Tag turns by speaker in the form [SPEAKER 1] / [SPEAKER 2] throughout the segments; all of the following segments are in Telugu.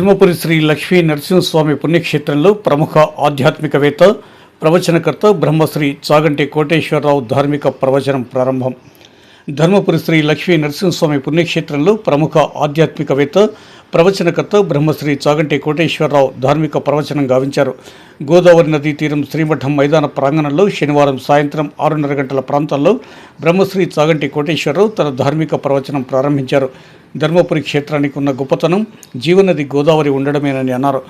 [SPEAKER 1] ధర్మపురి శ్రీ లక్ష్మీ నరసింహస్వామి పుణ్యక్షేత్రంలో ప్రముఖ ఆధ్యాత్మికవేత్త ప్రవచనకర్త బ్రహ్మశ్రీ చాగంటి కోటేశ్వరరావు ధార్మిక ప్రవచనం ప్రారంభం. ధర్మపురి శ్రీ లక్ష్మీ నరసింహస్వామి పుణ్యక్షేత్రంలో ప్రముఖ ఆధ్యాత్మికవేత్త ప్రవచనకర్త బ్రహ్మశ్రీ చాగంటి కోటేశ్వరరావు ధార్మిక ప్రవచనం గావించారు. గోదావరి నదీ తీరం శ్రీమఠం మైదాన ప్రాంగణంలో శనివారం సాయంత్రం ఆరున్నర గంటల ప్రాంతాల్లో బ్రహ్మశ్రీ చాగంటి కోటేశ్వరరావు తన ధార్మిక ప్రవచనం ప్రారంభించారు. ధర్మపురి క్షేత్రానికి ఉన్న గొప్పతనం జీవనది గోదావరి ఉండడమేనని అన్నారు.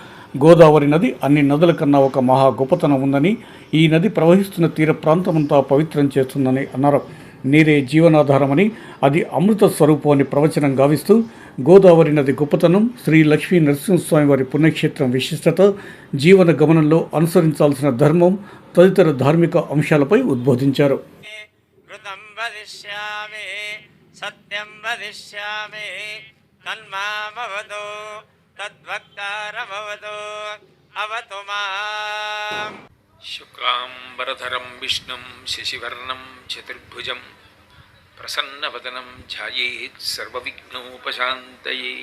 [SPEAKER 1] గోదావరి నది అన్ని నదుల కన్నా ఒక మహా గొప్పతనం ఉందని ఈ నది ప్రవహిస్తున్న తీర ప్రాంతమంతా పవిత్రం చేస్తుందని అన్నారు. నీరే జీవనాధారమని అది అమృత స్వరూపం అని ప్రవచనం గావిస్తూ గోదావరి నది గొప్పతనం శ్రీ లక్ష్మీ నరసింహస్వామి వారి పుణ్యక్షేత్రం విశిష్టత జీవన గమనంలో అనుసరించాల్సిన ధర్మం తదితర ధార్మిక అంశాలపై ఉద్బోధించారు.
[SPEAKER 2] सत्यं वदिष्यामि। तन्मामवतु तद्वक्तारमवतु अवतु माम्।
[SPEAKER 3] शुक्लाम्बरधरं विष्णुं शशिवर्णं चतुर्भुजं प्रसन्नवदनं ध्यायेत् सर्वविघ्नोपशान्तये।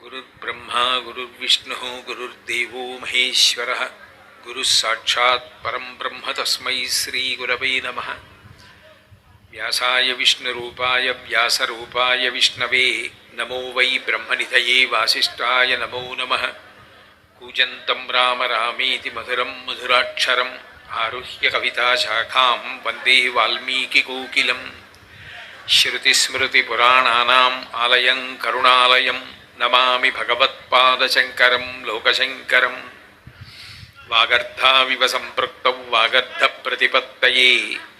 [SPEAKER 3] गुरुर्ब्रह्मा, गुरुर्विष्णुः, गुरुर्देवो महेश्वरः, गुरुः साक्षात् परं ब्रह्म तस्मै श्रीगुरवै नमः। व्यासाय विष्णुरूपाय व्यासरूपाय विष्णवे नमो वै ब्रह्मनिधये वासिष्ठाय नमो नमः कूजन्तं राम रामेति मधुरं मधुराक्षरम् आरुह्य कविताशाखां वन्दे वाल्मीकिकोकिलं श्रुतिस्मृतिपुराणानाम् आलयं करुणालयं नमामि भगवत्पादशङ्करं लोकशङ्करम् वागर्धाविव सम्पृक्तौ वागर्धप्रतिपत्तये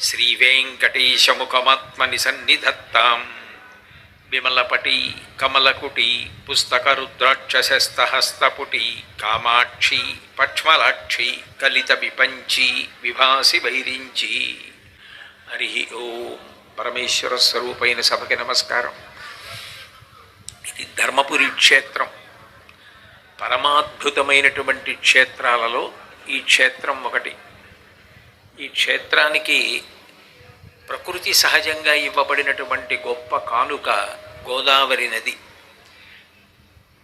[SPEAKER 3] శ్రీవేంకటేశముఖమాత్మని సన్నిధత్తాం. విమలపటి కమలకుటి పుస్తకరుద్రాక్షశస్తహస్తపుటి కామాక్షి పక్ష్మలాక్షి కలిత విపంచి విభాసి వైరించి హరి ఓ పరమేశ్వర స్వరూపైన సభకి నమస్కారం. ఇది ధర్మపురి క్షేత్రం. పరమాద్భుతమైనటువంటి క్షేత్రాలలో ఈ క్షేత్రం ఒకటి. ఈ క్షేత్రానికి ప్రకృతి సహజంగా ఇవ్వబడినటువంటి గొప్ప కానుక గోదావరి నది.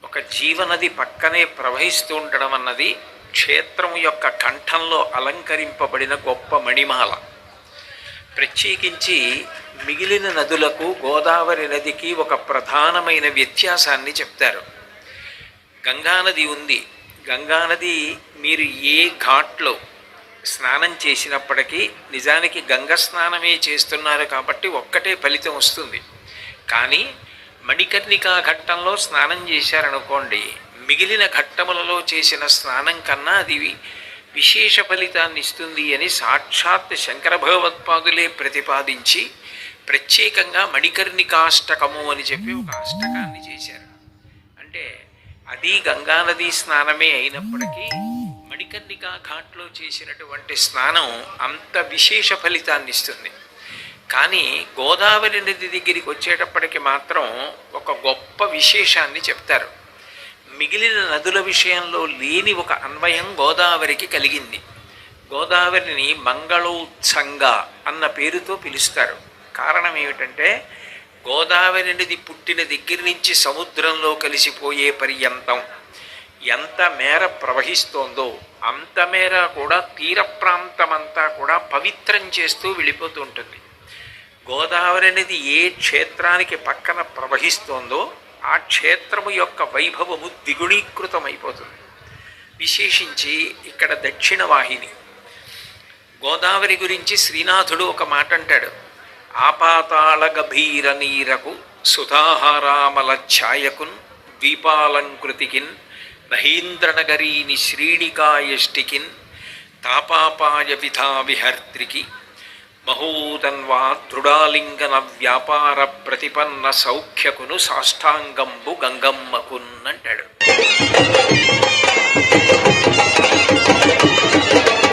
[SPEAKER 3] ఒక జీవనది పక్కనే ప్రవహిస్తూ ఉండడం అన్నది క్షేత్రం యొక్క కంఠంలో అలంకరింపబడిన గొప్ప మణిమాల. ప్రత్యేకించి మిగిలిన నదులకు గోదావరి నదికి ఒక ప్రధానమైన వ్యత్యాసాన్ని చెప్తారు. గంగానది ఉంది. గంగానది మీరు ఏ ఘాట్లో స్నానం చేసినప్పటికీ నిజానికి గంగ స్నానమే చేస్తున్నారు కాబట్టి ఒక్కటే ఫలితం వస్తుంది. కానీ మణికర్ణికా ఘట్టంలో స్నానం చేశారనుకోండి మిగిలిన ఘట్టములలో చేసిన స్నానం కన్నా అది విశేష ఫలితాన్ని ఇస్తుంది అని సాక్షాత్ శంకర భగవత్పాదులే ప్రతిపాదించి ప్రత్యేకంగా మణికర్ణికాష్టకము అని చెప్పి ఒక అష్టకాన్ని చేశారు. అంటే అది గంగానది స్నానమే అయినప్పటికీ మణికర్ణికా ఘాట్లో చేసినటువంటి స్నానం అంత విశేష ఫలితాన్ని ఇస్తుంది. కానీ గోదావరి నది దగ్గరికి వచ్చేటప్పటికి మాత్రం ఒక గొప్ప విశేషాన్ని చెప్తారు. మిగిలిన నదుల విషయంలో లేని ఒక అన్వయం గోదావరికి కలిగింది. గోదావరిని మంగళోత్సంగా అన్న పేరుతో పిలుస్తారు. కారణం ఏమిటంటే గోదావరి నది పుట్టిన దగ్గర నుంచి సముద్రంలో కలిసిపోయే పర్యంతం ఎంత మేర ప్రవహిస్తోందో అంత మేర కూడా తీర ప్రాంతమంతా కూడా పవిత్రం చేస్తూ వెళ్ళిపోతూ ఉంటుంది గోదావరి అనేది ఏ క్షేత్రానికి పక్కన ప్రవహిస్తోందో ఆ క్షేత్రము యొక్క వైభవము ద్విగుణీకృతమైపోతుంది విశేషించి ఇక్కడ దక్షిణ వాహిని. గోదావరి గురించి శ్రీనాథుడు ఒక మాట అంటాడు. ఆపాతాళ గభీర నీరకు సుధాహారామల ఛాయకున్ ద్వీపాలంకృతికిన్ మహేంద్రనగరీని శ్రీణికాయష్టికిన్ తాపాపాయ విధా విహర్త్రికి మహోదన్వా దృఢాలింగన వ్యాపార ప్రతిపన్న సౌఖ్యకును సాష్టాంగంబు గంగమ్మకున్ అంటాడు